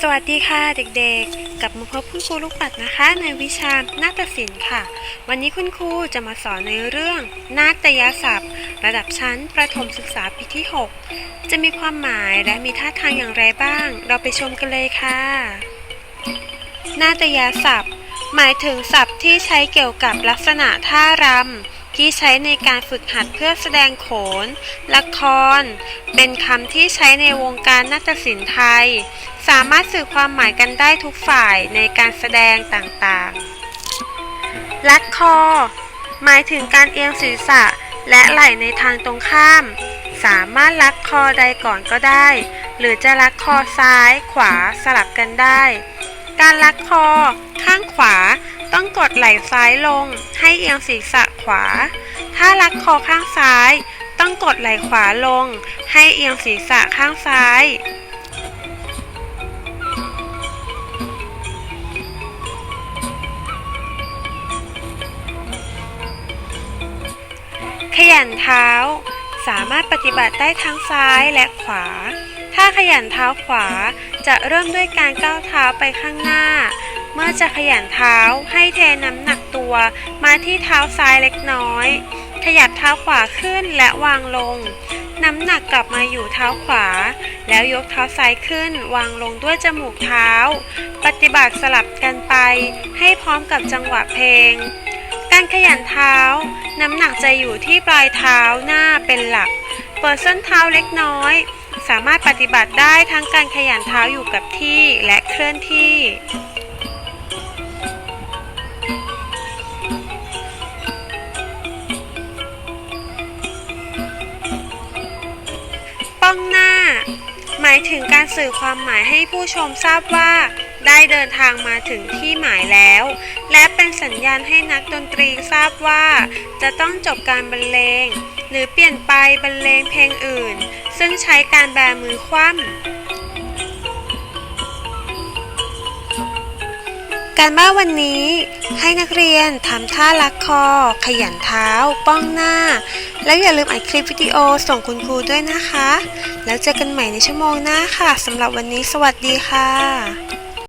สวัสดีค่ะเด็กๆ กลับมาพบคุณครูลูกปัดนะคะ ในวิชานาฏศิลป์ค่ะ วันนี้คุณครูจะมาสอนในเรื่อง นาฏยศัพท์ ระดับชั้นประถมศึกษาปีที่ 6 จะมีความหมายและมีท่าทางอย่างไรบ้าง เราไปชมกันเลยค่ะ นาฏยศัพท์ หมายถึงศัพท์ที่ใช้เกี่ยวกับลักษณะท่ารำ ที่ใช้ในการฝึกหัดเพื่อแสดงโขน ละคร เป็นคำที่ใช้ในวงการนาฏศิลป์ไทย สามารถสื่อความหมายกันได้ทุกฝ่ายในการแสดงต่างๆ ลัดคอ หมายถึงการเอียงศีรษะและไหล่ในทางตรงข้าม สามารถลัดคอใดก่อนก็ได้ หรือจะลัดคอซ้ายขวาสลับกันได้ การลัดคอ ข้างขวาต้องกดไหล่ซ้ายลง ให้เอียงศีรษะ ขวา ถ้าลัดคอข้างซ้าย ต้องกดไหล่ขวาลง ให้เอียงศีรษะข้างซ้ายขยันเท้า สามารถปฏิบัติได้ทั้งซ้ายและขวา ถ้าขยันเท้าขวาจะเริ่มด้วยการก้าวเท้าไปข้างหน้า เมื่อจะขยันเท้าให้เทน้ำหนัก ตัวมาที่เท้าซ้ายเล็กน้อย ขยับเท้าขวาขึ้นและวางลง น้ำหนักกลับมาอยู่เท้าขวา แล้วยกเท้าซ้ายขึ้น วางลงด้วยจมูกเท้า ปฏิบัติสลับกันไป ให้พร้อมกับจังหวะเพลง การขยันเท้า น้ำหนักจะอยู่ที่ปลายเท้าหน้าเป็นหลัก เปิดส้นเท้าเล็กน้อย สามารถปฏิบัติได้ทั้งการขยันเท้าอยู่กับที่และเคลื่อนที่ายถึงการสื่อความหมายให้ผู้ชมทราบว่า ได้เดินทางมาถึงที่หมายแล้ว และเป็นสัญญาณให้นักดนตรีทราบว่า จะต้องจบการบรรเลง หรือเปลี่ยนไปบรรเลงเพลงอื่น ซึ่งใช้การแบมือคว่ำ การบ้านวันนี้ ให้นักเรียนทำท่าลักคอ ขยันเท้า ป้องหน้า แล้วอย่าลืมอัดคลิปวิดีโอส่งคุณครูด้วยนะคะ แล้วเจอกันใหม่ในชั่วโมงหน้าค่ะสำหรับวันนี้สวัสดีค่ะ